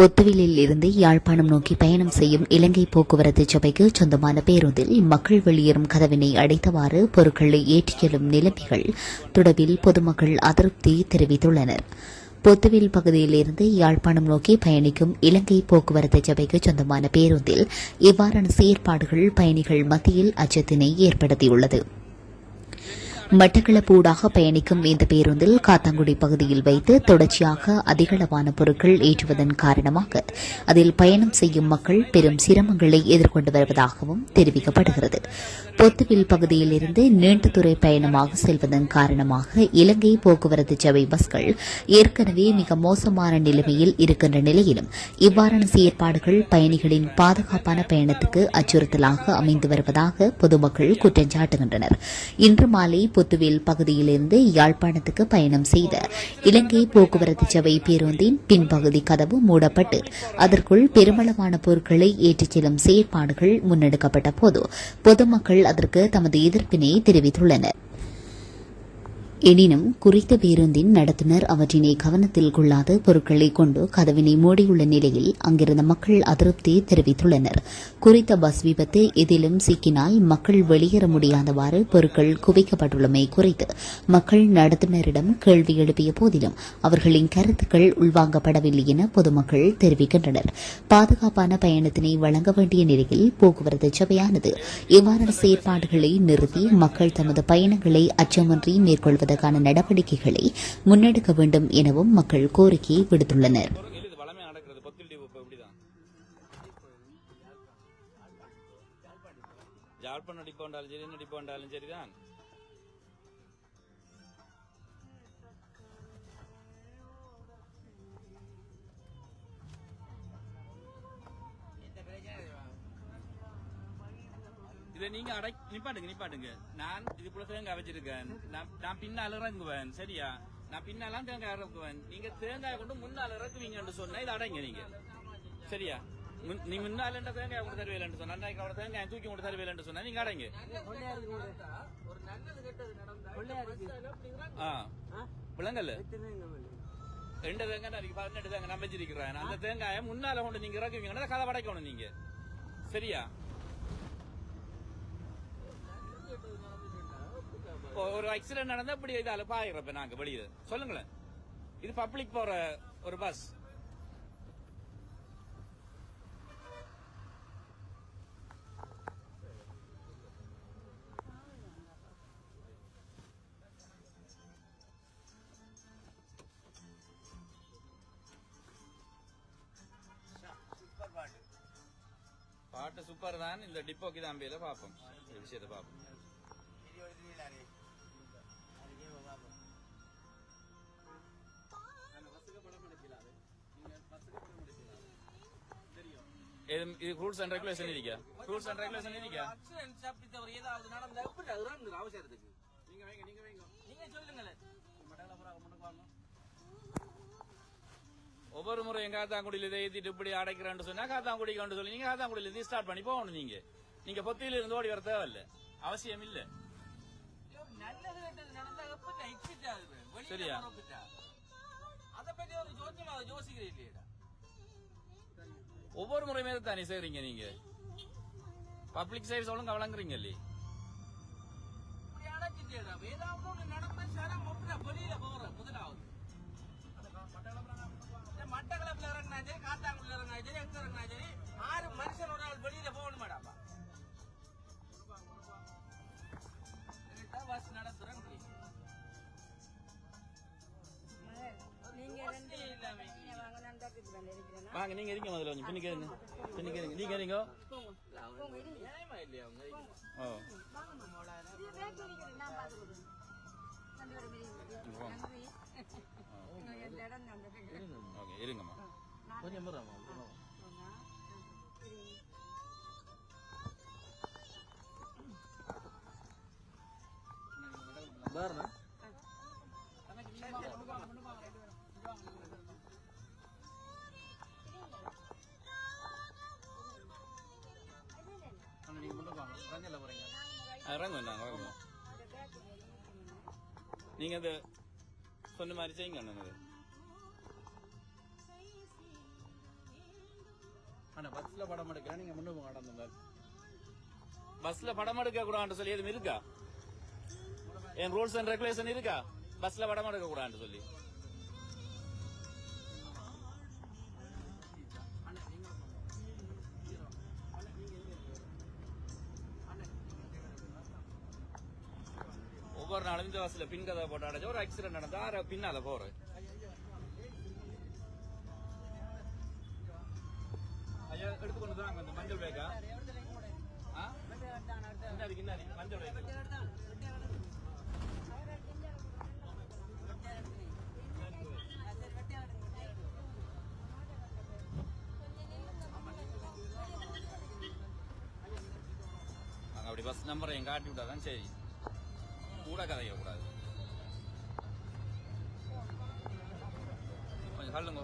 பொத்துவிலில் இருந்து யாழ்ப்பாணம் நோக்கி பயணம் செய்யும் இலங்கை போக்குவரத்து சபைக்கு சொந்தமான பேருந்தில் மக்கள் வெளியேறும் கதவினை அடைத்தவாறு பொருட்களை ஏற்றிச் செல்லும் நிலைமைகள் தொடர்பில் பொதுமக்கள் அதிருப்தி தெரிவித்துள்ளனர். பொத்துவில் பகுதியிலிருந்து யாழ்ப்பாணம் நோக்கி பயணிக்கும் இலங்கை போக்குவரத்து சபைக்கு சொந்தமான பேருந்தில் இவ்வாறான செயற்பாடுகள் பயணிகள் மத்தியில் அச்சத்தினை ஏற்படுத்தியுள்ளது. மட்டக்களப்பு ஊடாக பயணிக்கும் இந்த பேருந்தில் காத்தாங்குடி பகுதியில் வைத்து தொடர்ச்சியாக அதிகளவான பொருட்கள் ஏற்றுவதன் காரணமாக அதில் பயணம் செய்யும் மக்கள் பெரும் சிரமங்களை எதிர்கொண்டு வருவதாகவும் தெரிவிக்கப்படுகிறது. பொத்துவில் பகுதியில் இருந்து நீண்ட துறை பயணமாக செல்வதன் காரணமாக இலங்கை போக்குவரத்து சபை பஸ்கள் ஏற்கனவே மிக மோசமான நிலைமையில் இருக்கின்ற நிலையிலும் இவ்வாறான செயற்பாடுகள் பயணிகளின் பாதுகாப்பான பயணத்துக்கு அச்சுறுத்தலாக அமைந்து வருவதாக பொதுமக்கள் குற்றம் சாட்டுகின்றனர் இன்று மாலை கொத்துவேல் பகுதியிலிருந்து யாழ்ப்பாணத்துக்கு பயணம் செய்த இலங்கை போக்குவரத்து சபை பேருந்தின் பின்பகுதி கதவு மூடப்பட்டு அதற்குள் பெருமளவான பொருட்களை ஏற்றிச் செல்லும் செயற்பாடுகள் முன்னெடுக்கப்பட்ட போது பொதுமக்கள் அதற்கு தமது எதிர்ப்பினை தெரிவித்துள்ளனா் எனினும் குறித்த பேருந்தின் நடத்துனர் அவற்றினை கவனத்தில் கொள்ளாத பொருட்களை கொண்டு கதவினை மூடியுள்ள நிலையில் அங்கிருந்த மக்கள் அதிருப்தி தெரிவித்துள்ளனர். குறித்த பஸ் விபத்து எதிலும் சிக்கினால் மக்கள் வெளியேற முடியாதவாறு பொருட்கள் குவிக்கப்பட்டுள்ளமை குறித்து மக்கள் நடத்துனரிடம் கேள்வி எழுப்பிய போதிலும் அவர்களின் கருத்துக்கள் உள்வாங்கப்படவில்லை என பொதுமக்கள் தெரிவிக்கின்றனர். பாதுகாப்பான பயணத்தினை வழங்க வேண்டிய நிலையில் போக்குவரத்து சபையானது இவ்வாறான செயற்பாடுகளை நிறுத்தி மக்கள் தமது பயணங்களை அச்சமின்றி அதற்கான நடவடிக்கைகளை முன்னெடுக்க வேண்டும் எனவும் மக்கள் கோரிக்கை விடுத்துள்ளனர். ஜாழ்ப்பாணம் வந்தாலும் சரி வந்தாலும் சரிதான். இதை நீங்க அடை நிப்பாட்டுங்க நிப்பாட்டுங்க. நான் இதுக்குள்ள தேங்காய் வச்சிருக்கேன். நான் பின்னால் இறங்குவேன் சரியா? நான் பின்னாலாம் தேங்காய் இறக்குவேன். நீங்க தேங்காய் கொண்டு முன்னால் இறக்குவீங்கன்னு சொன்னா இதை அடைங்க நீங்க. சரியா? நீ முன்னால தேங்காய் கொண்டு தருவேலன்னு சொன்னா அவட தேங்காய் தூக்கி கொண்டு தருவேலன்னு சொன்னா நீங்க அடைங்க. ஆ. விளங்கல்ல ரெண்டு தேங்காய் நான் பதினெட்டு தேங்காய் நான் வச்சிருக்கிறேன். அந்த தேங்காயை முன்னால கொண்டு நீங்க இறக்குவீங்கன்னா கதை படைக்கணும் நீங்க. சரியா? ஒரு ஆக்சிடென்ட் நடந்தா இப்படி இதால பாயிரப்ப நாங்க வெளியே சொல்லுங்களேன். இது பப்ளிக் போற ஒரு பஸ் பாட்டு சூப்பர் தான். இந்த டிப்போக்கு தான் பேல பாப்போம். பார்ப்போம் விஷயத்தை பாப்போம் இது இது ரூல்ஸ் அண்ட் ரெகுலேஷன் இருக்கா ரூல்ஸ் அண்ட் ரெகுலேஷன் இருக்கா? ஆக்சிடென்ட் தப்பித்தவர் ஏதாவது நடந்தா எப்படி இறங்குற அவசரத்துக்கு நீங்க வைங்க நீங்க வைங்க நீங்க சொல்லுங்களேன் ஒவ்வொரு முறை எங்க காத்தாங்குடியில் இதை ஏத்திட்டு இப்படி அடைக்கிறான்னு சொன்னா காத்தாங்குடிக்கு சொல்லி நீங்க காத்தாங்குடியில் இருந்து ஸ்டார்ட் பண்ணி போகணும் நீங்க. நீங்க பொத்தியில இருந்து ஓடி வர தேவையில்ல. அவசியம் இல்லை. எக்ஸிட் ஆகுது வெளியில சரியா? புறப்பட்டா. அத பத்தி ஒரு ஜோசியம் அதை யோசிக்கிறீங்க இல்லையா ஒவ்வொரு முறையுமே தானே செய்றீங்க நீங்க? பப்ளிக் சர்வீஸ் ஒழுங்கா வழங்குறீங்க இல்லையே? ஏதாவது ஒண்ணு நடந்தா வெளியில போற முதலாவது. மட்டக்களப்புல சரி வாங்க நீங்க இருங்க முதல்ல கொஞ்சம் பின்னுக்கு இருங்க பின்னுக்கு இருங்க நீங்க இருங்க போங்க இருங்க நியாயமா இல்லையா அவங்க ஓ இது பேக் இருக்கிறேன் நான் போங்க இருங்க பாருங்க இறங்குங்க நாங்க அந்த சொன்ன மாதிரி செய்யுங்க அண்ணன் அது ஆனா பஸ்ல படம் எடுக்க நீங்க முன்னு போங்க மாதிரி. பஸ்ல படம் எடுக்க கூடாதுன்னு சொல்லி எதுவும் இருக்கா? என் ரூல்ஸ் அண்ட் ரெகுலேஷன் இருக்கா? பஸ்ல படம் எடுக்க கூடாதுன்னு சொல்லி. போற நாள் இந்த வாசல பின் கதை போட்டு அடைஞ்ச ஒரு ஆக்சிடென்ட் நடந்தா ஆற பின்னால போற. ஐயா எடுத்துக்கொண்டு தான் அந்த மஞ்சள் பேக்கா ஆ? பின்னாடி மஞ்சள் பேக் அப்படி பஸ் நம்பரையும் காட்டி விட்டாதான் சரி. கூட கதைக்க கூடாது கொஞ்சம் சொல்லுங்க